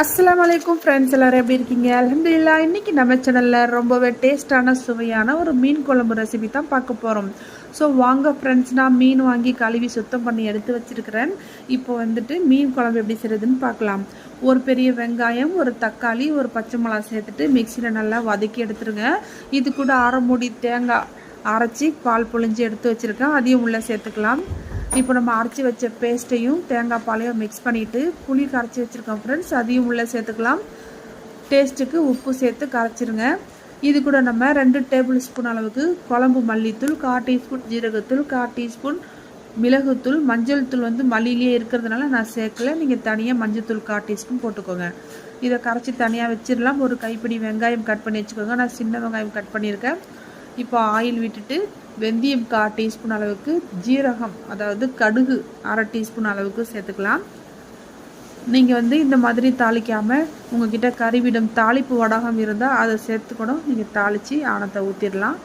அஸ்லாம் வலைக்கும் ஃப்ரெண்ட்ஸ் எல்லோரும் எப்படி இருக்கீங்க? அல்ஹம்துலில்லாஹ் இன்றைக்கி நம்ம சேனலில் ரொம்பவே டேஸ்டான சுவையான ஒரு மீன் குழம்பு ரெசிபி தான் பார்க்க போகிறோம் ஸோ வாங்க ஃப்ரெண்ட்ஸ் நான் மீன் வாங்கி கழுவி சுத்தம் பண்ணி எடுத்து வச்சிருக்கிறேன். இப்போ வந்துட்டு மீன் குழம்பு எப்படி செய்கிறதுன்னு பார்க்கலாம். ஒரு பெரிய வெங்காயம் ஒரு தக்காளி ஒரு பச்சை மிளகா சேர்த்துட்டு மிக்சியில் நல்லா வதக்கி எடுத்துருங்க. இது கூட அரை மூடி தேங்காய் அரைச்சி பால் பொழிஞ்சு எடுத்து வச்சுருக்கேன். அதையும் உள்ளே சேர்த்துக்கலாம். இப்போ நம்ம அரைச்சி வச்ச பேஸ்ட்டையும் தேங்காய் பாலையும் மிக்ஸ் பண்ணிவிட்டு புளி கரைச்சி வச்சுருக்கோம் ஃப்ரெண்ட்ஸ் அதையும் உள்ளே சேர்த்துக்கலாம். டேஸ்ட்டுக்கு உப்பு சேர்த்து கரைச்சிருங்க. இது கூட நம்ம ரெண்டு டேபிள் ஸ்பூன் அளவுக்கு குழம்பு மல்லித்தூள் கால் டீஸ்பூன் ஜீரகத்தூள் கால் டீஸ்பூன் மிளகுத்தூள். மஞ்சள் தூள் வந்து மல்லியிலேயே இருக்கிறதுனால நான் சேர்க்கல. நீங்கள் தனியாக மஞ்சள் தூள் கால் டீஸ்பூன் போட்டுக்கோங்க. இதை கரைச்சி தனியாக வச்சிடலாம். ஒரு கைப்பிடி வெங்காயம் கட் பண்ணி வச்சுக்கோங்க. நான் சின்ன வெங்காயம் கட் பண்ணியிருக்கேன். இப்போ ஆயில் விட்டுட்டு வெந்தயம் கா டீஸ்பூன் அளவுக்கு ஜீரகம் அதாவது கடுகு அரை டீஸ்பூன் அளவுக்கு சேர்த்துக்கலாம். நீங்கள் வந்து இந்த மாதிரி தாளிக்காமல் உங்ககிட்ட கறிவிடும் தாளிப்பு வடகம் இருந்தால் அதை சேர்த்துக்கூட நீங்கள் தாளித்து ஆணத்தை ஊற்றிடலாம்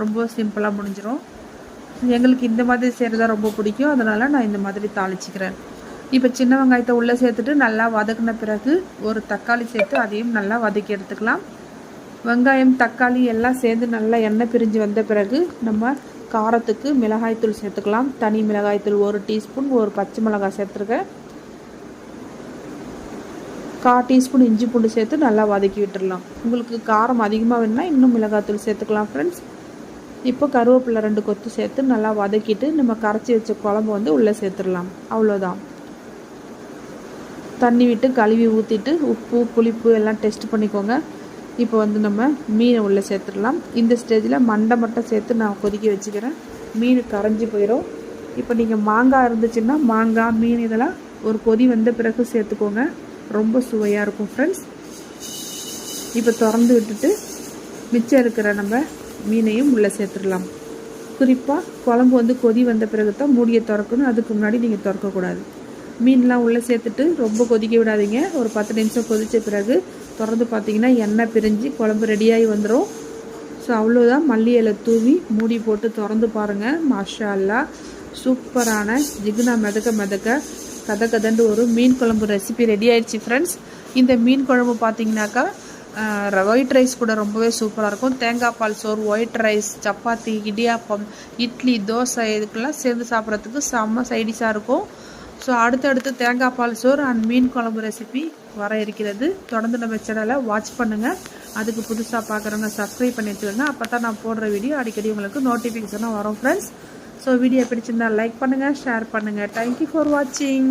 ரொம்ப சிம்பிளாக முடிஞ்சிடும் எங்களுக்கு இந்த மாதிரி செய்கிறதா ரொம்ப பிடிக்கும். அதனால் நான் இந்த மாதிரி தாளிச்சிக்கிறேன். இப்போ சின்ன வெங்காயத்தை உள்ளே சேர்த்துட்டு நல்லா வதக்கின பிறகு ஒரு தக்காளி சேர்த்து அதையும் நல்லா வதக்கி எடுத்துக்கலாம். வெங்காயம் தக்காளி எல்லாம் சேர்ந்து நல்லா எண்ணெய் பிரிஞ்சு வந்த பிறகு நம்ம காரத்துக்கு மிளகாய்த்தூள் சேர்த்துக்கலாம். தனி மிளகாய்த்தூள் ஒரு டீஸ்பூன் ஒரு பச்சை மிளகாய் சேர்த்துருக்கேன் கா டீஸ்பூன் இஞ்சி பூண்டு சேர்த்து நல்லா வதக்கி விட்டுடலாம் உங்களுக்கு காரம் அதிகமாக வேணும்னா இன்னும் மிளகாய்த்தூள் சேர்த்துக்கலாம் ஃப்ரெண்ட்ஸ் இப்போ கருவேப்பிலை ரெண்டு கொத்து சேர்த்து நல்லா வதக்கிட்டு நம்ம கரைச்சி வச்ச குழம்பு வந்து உள்ளே சேர்த்துடலாம். அவ்வளோதான். தண்ணி விட்டு கழுவி ஊற்றிட்டு உப்பு புளிப்பு எல்லாம் டெஸ்ட் பண்ணிக்கோங்க. இப்போ வந்து நம்ம மீனை உள்ளே சேர்த்துடலாம். இந்த ஸ்டேஜில் மண்டை மட்டும் சேர்த்து நான் கொதிக்க வச்சுக்கிறேன். மீன் கரைஞ்சி போயிடும் இப்போ நீங்கள் மாங்காய் இருந்துச்சுன்னா மாங்காய் மீன் இதெல்லாம் ஒரு கொதி வந்த பிறகு சேர்த்துக்கோங்க. ரொம்ப சுவையாக இருக்கும் ஃப்ரெண்ட்ஸ் இப்போ திறந்து விட்டுட்டு மிச்சம் இருக்கிற நம்ம மீனையும் உள்ளே சேர்த்துடலாம். குறிப்பாக குழம்பு வந்து கொதி வந்த பிறகு தான் மூடியை திறக்கணும். அதுக்கு முன்னாடி நீங்கள் திறக்கக்கூடாது. மீன்லாம் உள்ளே சேர்த்துட்டு ரொம்ப கொதிக்க விடாதீங்க. ஒரு பத்து நிமிஷம் கொதித்த பிறகு திறந்து பார்த்தீங்கன்னா எண்ணெய் பிரிஞ்சு குழம்பு ரெடியாகி வந்துடும் ஸோ அவ்வளோதான். மல்லி இலை தூவி மூடி போட்டு திறந்து பாருங்கள் மாஷா அல்லா சூப்பரான ஜிகுனா மிதக்க மிதக்க கதை கதண்டு ஒரு மீன் குழம்பு ரெசிபி ரெடி ஆயிடுச்சு ஃப்ரெண்ட்ஸ் இந்த மீன் குழம்பு பார்த்தீங்கன்னாக்கா ஒயிட் ரைஸ் கூட ரொம்பவே சூப்பராக இருக்கும். தேங்காய் பால் சோறு ஒயிட் ரைஸ் சப்பாத்தி இடியாப்பம் இட்லி தோசை இதுக்கெல்லாம் சேர்ந்து சாப்பிட்றதுக்கு செம்ம சைடிஷாக இருக்கும். ஸோ அடுத்தடுத்து தேங்காய் பால் சோறு அண்ட் மீன் குழம்பு ரெசிபி வர இருக்கிறது. தொடர்ந்து நம்ம சேனலை வாட்ச் பண்ணுங்கள் அதுக்கு புதுசாக பார்க்குறவங்க சப்ஸ்கிரைப் பண்ணி வச்சுக்கோங்க. அப்போ தான் நான் போடுற வீடியோ அடிக்கடி உங்களுக்கு நோட்டிஃபிகேஷனாக வரும் ஃப்ரெண்ட்ஸ் ஸோ வீடியோ பிடிச்சிருந்தா லைக் பண்ணுங்கள் ஷேர் பண்ணுங்கள் தேங்க்யூ ஃபார் வாட்சிங்